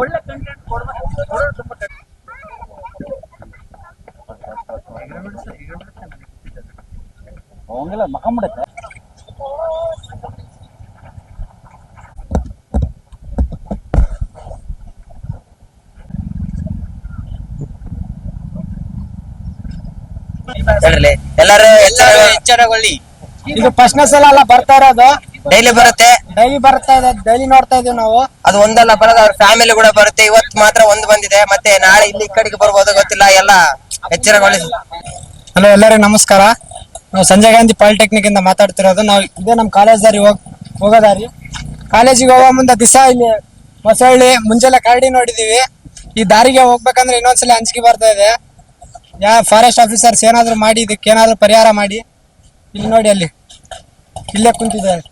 ಒಳ್ಳೆ ಕಂಟೆಂಟ್ ಕೊಡೋದು ತುಂಬಾ. ಅವಂಗೆಲ್ಲ ಮಕ್ಕಂಬಿಡುತ್ತೆ ಎಲ್ಲರೂ ಎಚ್ಚರ ಎಚ್ಚರಗೊಳ್ಳಿ. ಇದು ಫಸ್ಟ್ನೇ ಸಲ ಅಲ್ಲ ಬರ್ತಾ ಇರೋದು. ಡೈಲಿ ಬರುತ್ತೆ? ಡೈಲಿ ಬರ್ತಾ ಇದೆ ಡೈಲಿ ನೋಡ್ತಾ ಇದೀವಿ ನಾವು. ಅದು ಒಂದಲ್ಲ ಬರೋದು ಅವ್ರ ಫ್ಯಾಮಿಲಿ ಕೂಡ ಬರುತ್ತೆ. ಇವತ್ತು ಮಾತ್ರ ಒಂದ್ ಬಂದಿದೆ. ಮತ್ತೆ ನಾಳೆ ಇಲ್ಲಿ ಈ ಕಡೆಗೆ ಬರ್ಬೋದು ಗೊತ್ತಿಲ್ಲ ಎಲ್ಲ ಎಚ್ಚರಗೊಳ್ಳಿ. ಹಲೋ ಎಲ್ಲರಿಗೂ ನಮಸ್ಕಾರ. ನಾವು ಸಂಜಯ್ ಗಾಂಧಿ ಪಾಲಿಟೆಕ್ನಿಕ್ ಇಂದ ಮಾತಾಡ್ತಿರೋದು. ನಾವು ಇದೇ ನಮ್ಮ ಕಾಲೇಜ್ ದಾರಿ ಹೋಗ್ ಹೋಗೋದಾರಿ ಕಾಲೇಜಿಗೆ ಹೋಗೋ ಮುಂದೆ ದಿಸ ಇಲ್ಲಿ ಹೊಸಳ್ಳಿ ಮುಂಜಾನೆ ಕರಡಿ ನೋಡಿದೀವಿ. ಈ ದಾರಿಗೆ ಹೋಗ್ಬೇಕಂದ್ರೆ ಇನ್ನೊಂದ್ಸಲ ಅಂಜಿಕೆ ಬರ್ತಾ ಇದೆ. ಯಾ ಫಾರೆಸ್ಟ್ ಆಫೀಸರ್ಸ್ ಏನಾದ್ರು ಮಾಡಿ ಇದಕ್ಕೆ ಏನಾದ್ರು ಪರಿಹಾರ ಮಾಡಿ. ಇಲ್ಲಿ ನೋಡಿ ಅಲ್ಲಿ. ಇಲ್ಲೇ ಕುಂತಿದ್ದಾರೆ.